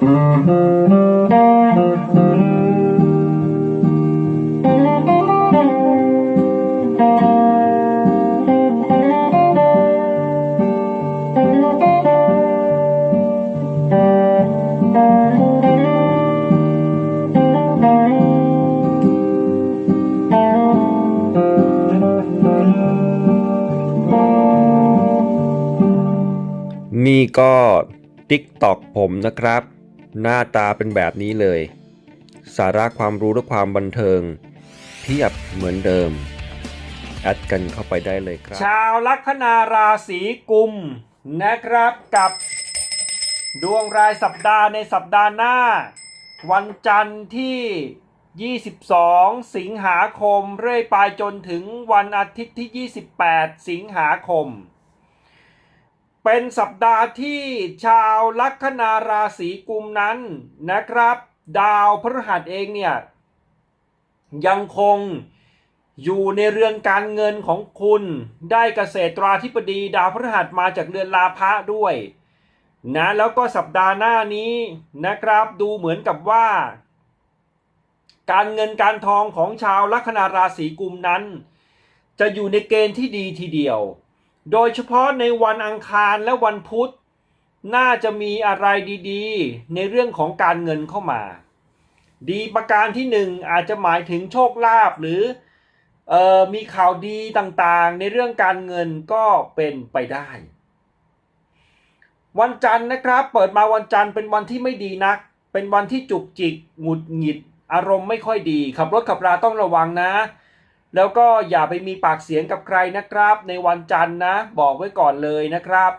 นี่ก็ TikTok ผมนะครับ หน้าตาเป็นแบบนี้เลย สาระความรู้และความบันเทิงเพียบเหมือนเดิม แอดกันเข้าไปได้เลยครับ ชาวลัคนาราศีกุมนะครับกับดวงรายสัปดาห์ในสัปดาห์หน้า วันจันทร์ที่ 22 สิงหาคม เรื่อยไปจนถึงวันอาทิตย์ที่ 28 สิงหาคม เป็นสัปดาห์ที่ชาวลัคนาราศีกุมนั้นนะครับ ดาวพฤหัสเองเนี่ยยังคงอยู่ในเรือนการเงินของคุณได้เกษตราธิบดีดาวพฤหัสมาจากเรือนลาภะด้วยนะแล้วก็สัปดาห์หน้านี้นะครับดูเหมือนกับว่า การเงินการทองของชาวลัคนาราศีกุมนั้น จะอยู่ในเกณฑ์ที่ดีทีเดียว โดยเฉพาะในวันอังคารและวันพุธ น่าจะมีอะไรดีๆ ในเรื่องของการเงินเข้ามา ดีประการที่หนึ่งอาจจะหมายถึงโชคลาภหรือออมีข่าวดีต่างๆ ในเรื่องการเงินก็เป็นไปได้ วันจันทร์นะครับเปิดมาวันจันทร์เป็นวันที่ไม่ดีนัก เป็นวันที่จุกจิกหงุดหงิด อารมณ์ไม่ค่อยดี ขับรถขับราต้องระวังนะ แล้วก็อย่าไปมีปากเสียงกับใครนะครับ ในวันจันทร์นะ บอกไว้ก่อนเลยนะครับ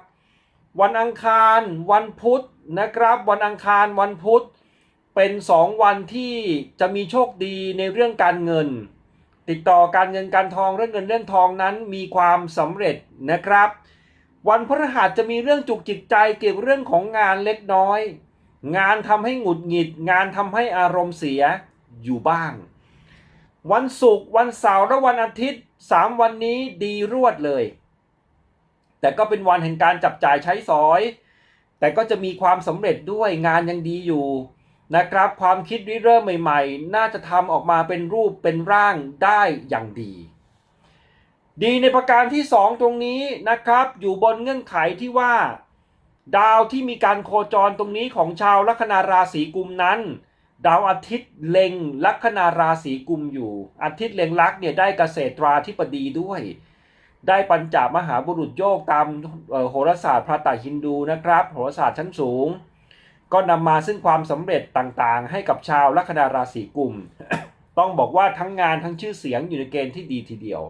วันอังคารวันพุธนะครับ วันอังคารวันพุธ เป็นสองวันที่จะมีโชคดีในเรื่องการเงิน ติดต่อการเงินการทองเรื่องเงินเรื่องทองนั้นมีความสำเร็จนะครับ วันพฤหัสจะมีเรื่องจุกจิกใจเกี่ยวกับเรื่องของงานเล็กน้อย งานทำให้หงุดหงิด งานทำให้อารมณ์เสียอยู่บ้าง วันศุกร์วันเสาร์และวันอาทิตย์สามวันนี้ดีรวดเลย แต่ก็เป็นวันแห่งการจับจ่ายใช้สอย แต่ก็จะมีความสำเร็จด้วยงานยังดีอยู่นะครับ ความคิดริเริ่มใหม่ๆ น่าจะทำออกมาเป็นรูปเป็นร่างได้อย่างดี ดีในประการที่ 2 ตรงนี้นะครับ อยู่บนเงื่อนไขที่ว่า ดาวที่มีการโคจรตรงนี้ของชาวลัคนาราศีกุมนั้น ดาวอาทิตย์เล็งลัคนาราศีกุมอยู่ อาทิตย์เล็งลักษณ์เนี่ยได้เกษตราธิบดีด้วย ได้ปัญจมหาบุรุษโยกตามโหราศาสตร์พระตาฮินดูนะครับ โหราศาสตร์ชั้นสูง ก็นำมาซึ่งความสำเร็จต่างๆ ให้กับชาวลัคนาราศีกุม ต้องบอกว่าทั้งงานทั้งชื่อเสียงอยู่ในเกณฑ์ที่ดีทีเดียว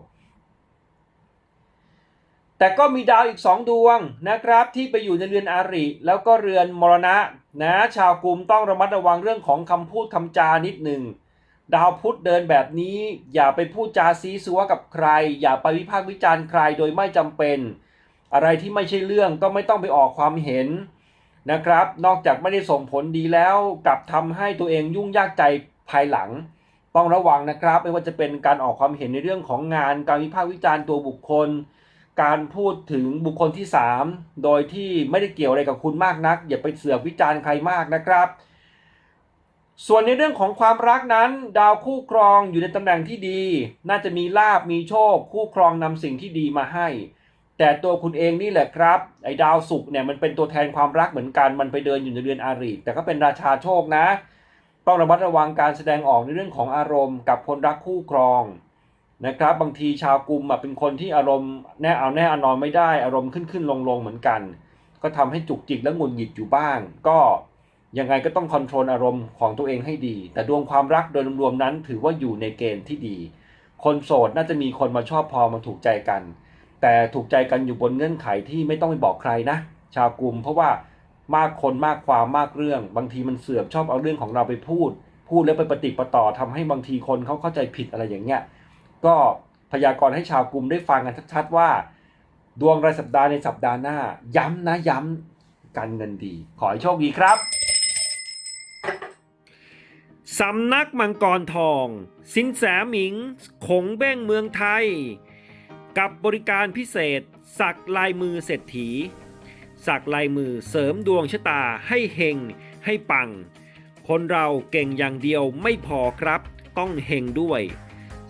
แต่ก็มีดาวอีกสองดวงนะครับ ที่ไปอยู่ในเรือนอาริ แล้วก็เรือนมรณะนะชาวกุมต้องระมัดระวังเรื่องของคำพูดคำจานิดหนึ่งดาวพุธเดินแบบนี้ อย่าไปพูดจาซีซัวกับใคร อย่าไปวิพากษ์วิจารณ์ใครโดยไม่จำเป็น อะไรที่ไม่ใช่เรื่องก็ไม่ต้องไปออกความเห็นนะครับ นอกจากไม่ได้ส่งผลดีแล้วกลับทำให้ตัวเองยุ่งยากใจภายหลัง ต้องระวังนะครับ ไม่ว่าจะเป็นการออกความเห็นในเรื่องของงาน การวิพากษ์วิจารณ์ตัวบุคคล การพูดถึงบุคคลที่ 3 โดยที่ไม่ได้เกี่ยวอะไรกับคุณมากนัก อย่าไปเสือกวิจารณ์ใครมากนะครับ ส่วนในเรื่องของความรักนั้น ดาวคู่ครองอยู่ในตำแหน่งที่ดี น่าจะมีลาบมีโชค คู่ครองนำสิ่งที่ดีมาให้ แต่ตัวคุณเองนี่แหละครับ ไอ้ดาวศุกร์เนี่ยมันเป็นตัวแทนความรักเหมือนกันมันไปเดินอยู่ในเรือนอาริแต่ก็เป็นราชาโชคนะ ต้องระมัดระวังการแสดงออกในเรื่องของอารมณ์ กับคนรักคู่ครอง นะครับบางทีชาวกลุ่มเป็นคนที่อารมณ์แน่เอาแน่อนอนไม่ได้ อารมณ์ขึ้นขึ้นลงลงเหมือนกัน ก็ทำให้จุกจิกและงุดหงิดอยู่บ้าง ก็ยังไงก็ต้องคอนโทรลอารมณ์ของตัวเองให้ดี แต่ดวงความรักโดยรวมๆนั้น ถือว่าอยู่ในเกณฑ์ที่ดี คนโสดน่าจะมีคนมาชอบพอมาถูกใจกัน แต่ถูกใจกันอยู่บนเงื่อนไขที่ไม่ต้องไปบอกใครนะ ชาวกลุ่มเพราะว่ามากคนมากความมากเรื่อง บางทีมันเสื่อกชอบเอาเรื่องของเราไปพูด พูดแล้วไปปฏิปต่อทำให้บางทีคนเขาเข้าใจผิดอะไรอย่างเงี้ย ก็พยากรณ์ให้ชาวกลุ่มได้ฟังกันชัดๆว่า ดวงรายสัปดาห์ในสัปดาห์หน้า ย้ำนะย้ำการเงินดี ขอให้โชคดีครับสำนักมังกรทอง สินแสหมิงขงเบ้งเมืองไทย กับบริการพิเศษ สักลายมือเศรษฐี สักลายมือเสริมดวงชะตาให้เฮงให้ปัง คนเราเก่งอย่างเดียวไม่พอครับ ต้องเฮงด้วย